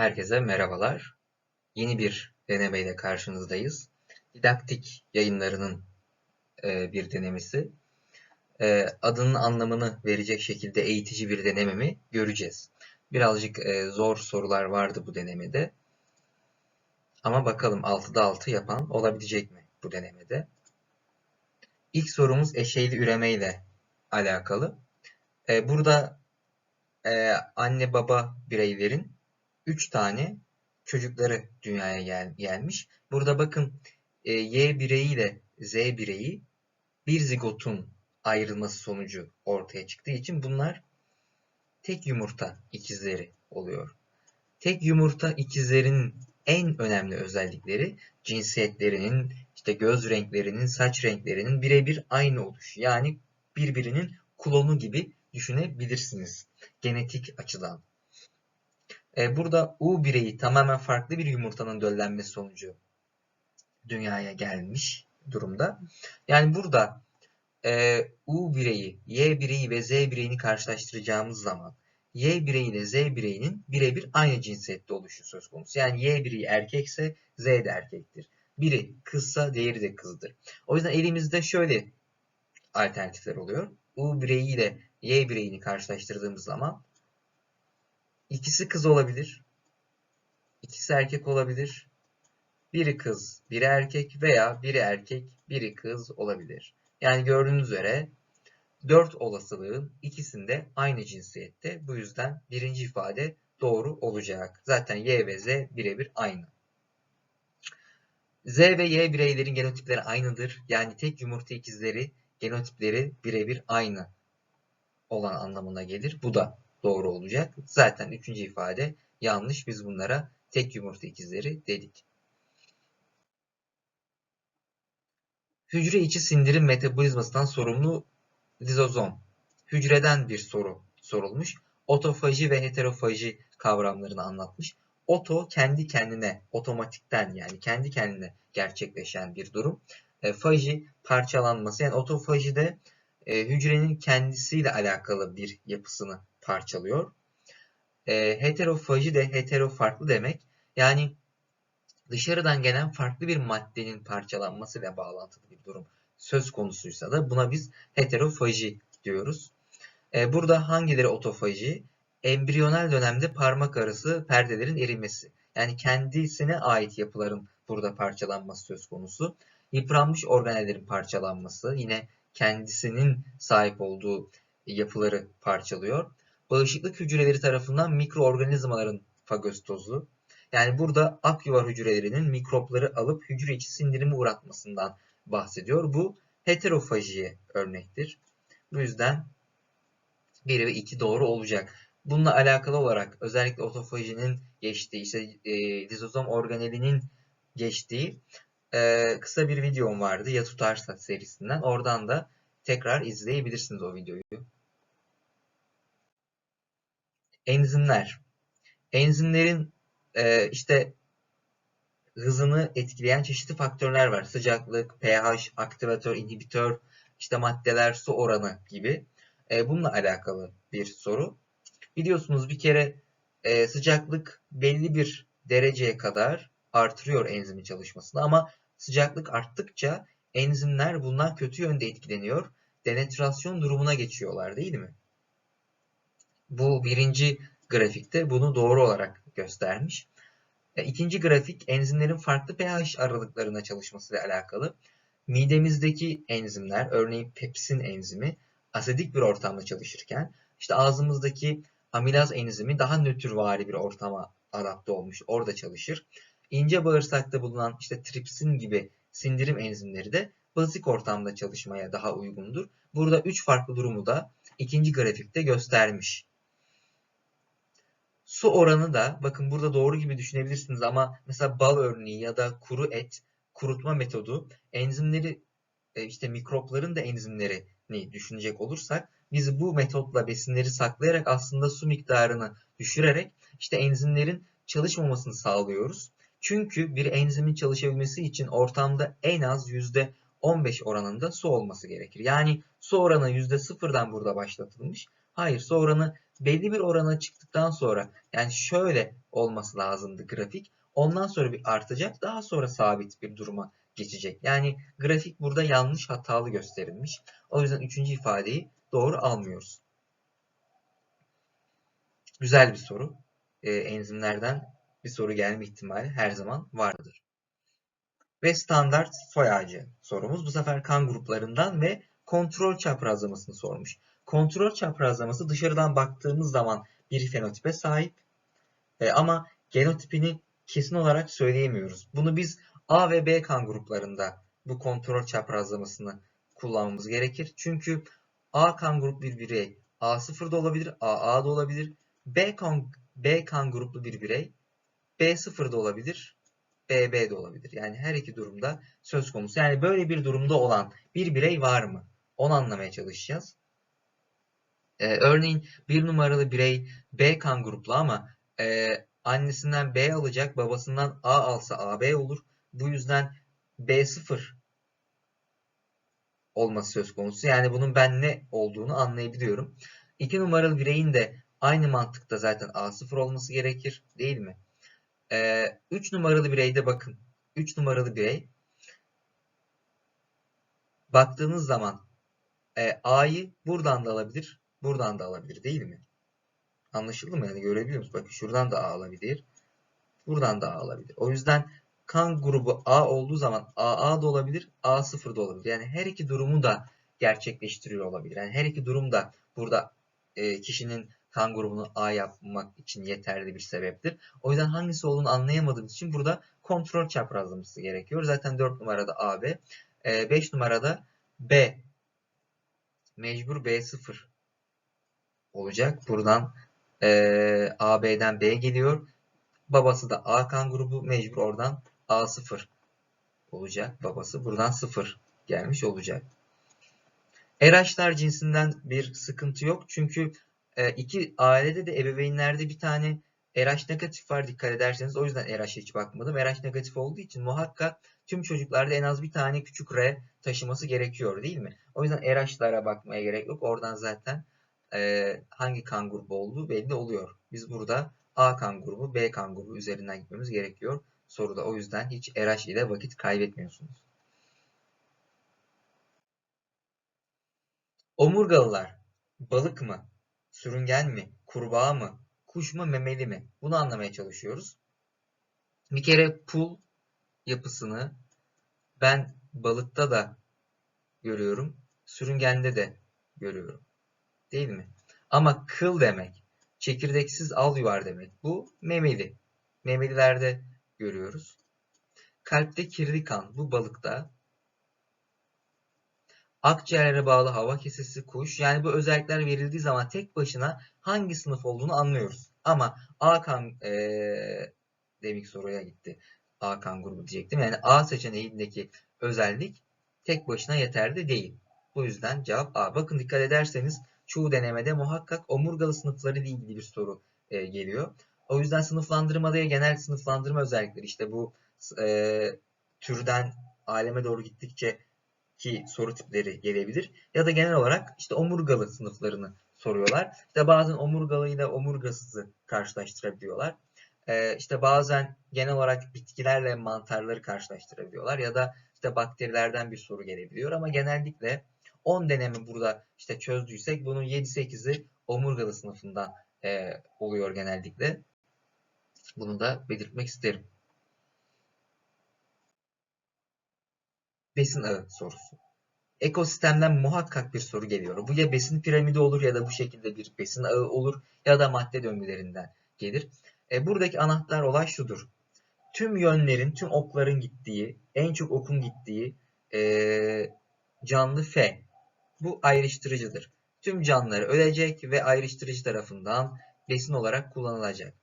Herkese merhabalar. Yeni bir denemeyle karşınızdayız. Didaktik yayınlarının e, bir denemesi. E, adının anlamını verecek şekilde eğitici bir denememi göreceğiz. Birazcık e, zor sorular vardı bu denemede. Ama bakalım 6'da 6 yapan olabilecek mi bu denemede? İlk sorumuz eşeyli üreme ile alakalı. Burada anne baba bireylerin 3 tane çocukları dünyaya gel gelmiş. Burada bakın e, Y bireyi ile Z bireyi bir zigotun ayrılması sonucu ortaya çıktığı için bunlar tek yumurta ikizleri oluyor. Tek yumurta ikizlerin en önemli özellikleri cinsiyetlerinin, işte göz renklerinin, saç renklerinin birebir aynı oluşu. Yani birbirinin klonu gibi düşünebilirsiniz genetik açıdan. E, burada U bireyi tamamen farklı bir yumurtanın döllenmesi sonucu dünyaya gelmiş durumda. Yani burada e, U bireyi, Y bireyi ve Z bireyini karşılaştıracağımız zaman Y bireyi ile Z bireyinin birebir aynı cinsiyette oluşu söz konusu. Yani Y bireyi erkekse Z de erkektir. Biri kızsa diğeri de kızdır. O yüzden elimizde şöyle alternatifler oluyor. U bireyi ile Y bireyini karşılaştırdığımız zaman İkisi kız olabilir. İkisi erkek olabilir. Biri kız, biri erkek veya biri erkek, biri kız olabilir. Yani gördüğünüz üzere 4 olasılığın ikisinde aynı cinsiyette. Bu yüzden birinci ifade doğru olacak. Zaten Y ve Z birebir aynı. Z ve Y bireylerin genotipleri aynıdır. Yani tek yumurta ikizleri genotipleri birebir aynı olan anlamına gelir. Bu da doğru olacak. Zaten üçüncü ifade yanlış. Biz bunlara tek yumurta ikizleri dedik. Hücre içi sindirim metabolizmasından sorumlu lizozom. Hücreden bir soru sorulmuş. Otofaji ve heterofaji kavramlarını anlatmış. Oto kendi kendine, otomatikten yani kendi kendine gerçekleşen bir durum. E, faji parçalanması yani otofaji de e, hücrenin kendisiyle alakalı bir yapısını parçalıyor. E, heterofaji de hetero farklı demek. Yani dışarıdan gelen farklı bir maddenin parçalanmasıyla bağlantılı bir durum söz konusuysa da buna biz heterofaji diyoruz. E, burada hangileri otofaji? Embriyonel dönemde parmak arası perdelerin erimesi. Yani kendisine ait yapıların burada parçalanması söz konusu. Yıpranmış organellerin parçalanması yine kendisinin sahip olduğu yapıları parçalıyor bağışıklık hücreleri tarafından mikroorganizmaların fagositozu. Yani burada akyuvar hücrelerinin mikropları alıp hücre içi sindirimi uğratmasından bahsediyor. Bu heterofajiye örnektir. Bu yüzden 1 ve 2 doğru olacak. Bununla alakalı olarak özellikle otofajinin geçtiği, işte e, lizozom organelinin geçtiği e, kısa bir videom vardı ya tutarsa serisinden. Oradan da tekrar izleyebilirsiniz o videoyu. Enzimler. Enzimlerin e, işte hızını etkileyen çeşitli faktörler var. Sıcaklık, pH, aktivatör, inhibitör, işte maddeler, su oranı gibi. E, bununla alakalı bir soru. Biliyorsunuz bir kere e, sıcaklık belli bir dereceye kadar artırıyor enzimin çalışmasını ama sıcaklık arttıkça enzimler bundan kötü yönde etkileniyor. Denetrasyon durumuna geçiyorlar değil mi? Bu birinci grafikte bunu doğru olarak göstermiş. E, ikinci grafik enzimlerin farklı pH aralıklarına çalışmasıyla alakalı. Midemizdeki enzimler, örneğin pepsin enzimi asidik bir ortamda çalışırken işte ağzımızdaki amilaz enzimi daha nötrvari bir ortama adapte olmuş, orada çalışır. İnce bağırsakta bulunan işte tripsin gibi sindirim enzimleri de bazik ortamda çalışmaya daha uygundur. Burada üç farklı durumu da ikinci grafikte göstermiş. Su oranı da bakın burada doğru gibi düşünebilirsiniz ama mesela bal örneği ya da kuru et kurutma metodu enzimleri e, işte mikropların da enzimlerini düşünecek olursak biz bu metotla besinleri saklayarak aslında su miktarını düşürerek işte enzimlerin çalışmamasını sağlıyoruz. Çünkü bir enzimin çalışabilmesi için ortamda en az %15 oranında su olması gerekir. Yani su oranı %0'dan burada başlatılmış. Hayır su oranı belli bir orana çıktıktan sonra yani şöyle olması lazımdı grafik. Ondan sonra bir artacak. Daha sonra sabit bir duruma geçecek. Yani grafik burada yanlış hatalı gösterilmiş. O yüzden üçüncü ifadeyi doğru almıyoruz. Güzel bir soru. Ee, enzimlerden bir soru gelme ihtimali her zaman vardır. Ve standart soy ağacı sorumuz. Bu sefer kan gruplarından ve kontrol çaprazlamasını sormuş. Kontrol çaprazlaması dışarıdan baktığımız zaman bir fenotipe sahip. E, ama genotipini kesin olarak söyleyemiyoruz. Bunu biz A ve B kan gruplarında bu kontrol çaprazlamasını kullanmamız gerekir. Çünkü A kan grup bir birey A0 da olabilir, AA da olabilir. B kan, B kan gruplu bir birey B0 da olabilir, BB de olabilir. Yani her iki durumda söz konusu. Yani böyle bir durumda olan bir birey var mı? Onu anlamaya çalışacağız. Ee, örneğin bir numaralı birey B kan gruplu ama e, annesinden B alacak, babasından A alsa AB olur. Bu yüzden B0 olması söz konusu. Yani bunun ben ne olduğunu anlayabiliyorum. 2 numaralı bireyin de aynı mantıkta zaten A0 olması gerekir değil mi? 3 ee, numaralı bireyde bakın. 3 numaralı birey baktığınız zaman e, A'yı buradan da alabilir, buradan da alabilir değil mi? Anlaşıldı mı? Yani görebiliyor musunuz? Bakın şuradan da A alabilir, buradan da A alabilir. O yüzden kan grubu A olduğu zaman AA da olabilir, A0 da olabilir. Yani her iki durumu da gerçekleştiriyor olabilir. Yani her iki durum da burada e, kişinin kan grubunu A yapmak için yeterli bir sebeptir. O yüzden hangisi olduğunu anlayamadığımız için burada kontrol çaprazlaması gerekiyor. Zaten 4 numarada AB, 5 e, numarada B. Mecbur B0 olacak. Buradan e, AB'den B geliyor. Babası da A kan grubu mecbur oradan A0 olacak. Babası buradan 0 gelmiş olacak. RH cinsinden bir sıkıntı yok. Çünkü e, iki ailede de ebeveynlerde bir tane RH negatif var dikkat ederseniz. O yüzden RH'a hiç bakmadım. RH negatif olduğu için muhakkak tüm çocuklarda en az bir tane küçük R taşıması gerekiyor değil mi? O yüzden RH'lara bakmaya gerek yok. Oradan zaten e, hangi kan grubu olduğu belli oluyor. Biz burada A kan grubu, B kan grubu üzerinden gitmemiz gerekiyor soruda. O yüzden hiç RH ile vakit kaybetmiyorsunuz. Omurgalılar balık mı, sürüngen mi, kurbağa mı, kuş mu, memeli mi? Bunu anlamaya çalışıyoruz. Bir kere pul yapısını ben balıkta da görüyorum, sürüngende de görüyorum. Değil mi? Ama kıl demek, çekirdeksiz al yuvar demek. Bu memeli. Memelilerde görüyoruz. Kalpte kirli kan bu balıkta. Akciğerlere bağlı hava kesesi kuş. Yani bu özellikler verildiği zaman tek başına hangi sınıf olduğunu anlıyoruz. Ama A kan ee, demik soruya gitti. A kan grubu diyecektim. Yani A seçeneğindeki özellik tek başına yeterli değil. Bu yüzden cevap A. Bakın dikkat ederseniz çoğu denemede muhakkak omurgalı sınıfları ile ilgili bir soru e, geliyor. O yüzden sınıflandırmada ya genel sınıflandırma özellikleri işte bu e, türden aleme doğru gittikçe ki soru tipleri gelebilir. Ya da genel olarak işte omurgalı sınıflarını soruyorlar. İşte bazen omurgalı ile omurgasızı karşılaştırabiliyorlar. Ee, işte bazen genel olarak bitkilerle mantarları karşılaştırabiliyorlar. Ya da işte bakterilerden bir soru gelebiliyor. Ama genellikle 10 denemi burada işte çözdüysek bunun 7-8'i omurgalı sınıfından e, oluyor genellikle. Bunu da belirtmek isterim. Besin ağı sorusu. Ekosistemden muhakkak bir soru geliyor. Bu ya besin piramidi olur ya da bu şekilde bir besin ağı olur ya da madde döngülerinden gelir. E, buradaki anahtar olay şudur. Tüm yönlerin, tüm okların gittiği, en çok okun gittiği e, canlı F. Bu ayrıştırıcıdır. Tüm canlıları ölecek ve ayrıştırıcı tarafından besin olarak kullanılacak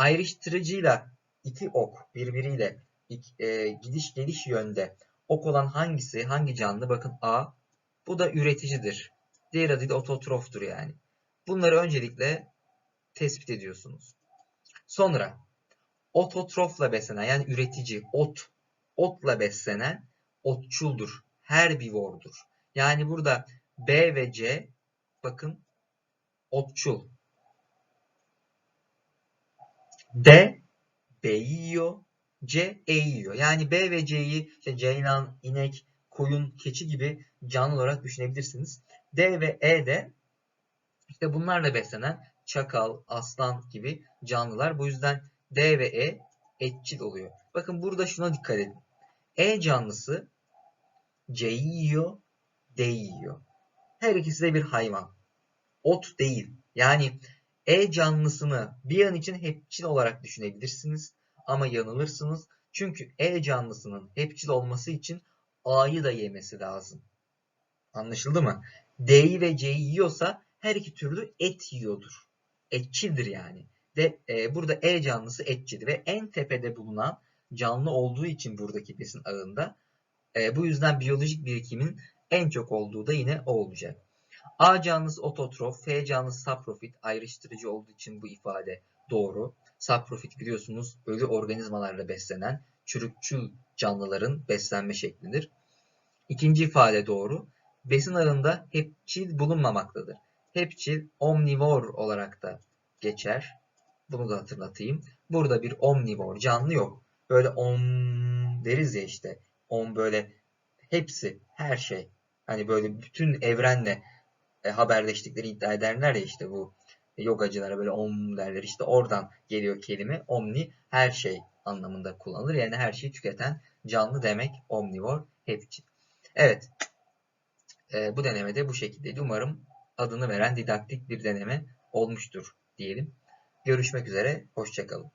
ayrıştırıcıyla iki ok birbiriyle e, gidiş geliş yönde ok olan hangisi hangi canlı bakın A bu da üreticidir. Diğer adıyla ototroftur yani. Bunları öncelikle tespit ediyorsunuz. Sonra ototrofla beslenen yani üretici ot otla beslenen otçuldur. Herbivordur. Yani burada B ve C bakın otçul. D B'yi yiyor. C E'yi yiyor. Yani B ve C'yi işte ceylan, inek, koyun, keçi gibi canlı olarak düşünebilirsiniz. D ve E de işte bunlarla beslenen çakal, aslan gibi canlılar. Bu yüzden D ve E etçil oluyor. Bakın burada şuna dikkat edin. E canlısı C'yi yiyor, D'yi yiyor. Her ikisi de bir hayvan. Ot değil. Yani E canlısını bir an için hepçil olarak düşünebilirsiniz. Ama yanılırsınız. Çünkü E canlısının hepçil olması için A'yı da yemesi lazım. Anlaşıldı mı? D'yi ve C'yi yiyorsa her iki türlü et yiyordur. Etçildir yani. De, e, burada E canlısı etçil ve en tepede bulunan canlı olduğu için buradaki besin ağında e, bu yüzden biyolojik birikimin en çok olduğu da yine o olacak. A canlısı ototrof, F canlısı saprofit ayrıştırıcı olduğu için bu ifade doğru. Saprofit biliyorsunuz ölü organizmalarla beslenen çürükçül canlıların beslenme şeklidir. İkinci ifade doğru. Besin ağında hepçil bulunmamaktadır. Hepçil omnivor olarak da geçer. Bunu da hatırlatayım. Burada bir omnivor canlı yok. Böyle om deriz ya işte. Om böyle hepsi, her şey. Hani böyle bütün evrenle e, haberleştikleri iddia ederler ya işte bu yogacılara böyle om derler. İşte oradan geliyor kelime. Omni her şey anlamında kullanılır. Yani her şeyi tüketen canlı demek omnivor hepçil. Evet. E, bu deneme de bu şekildeydi. Umarım adını veren didaktik bir deneme olmuştur diyelim. Görüşmek üzere. Hoşçakalın.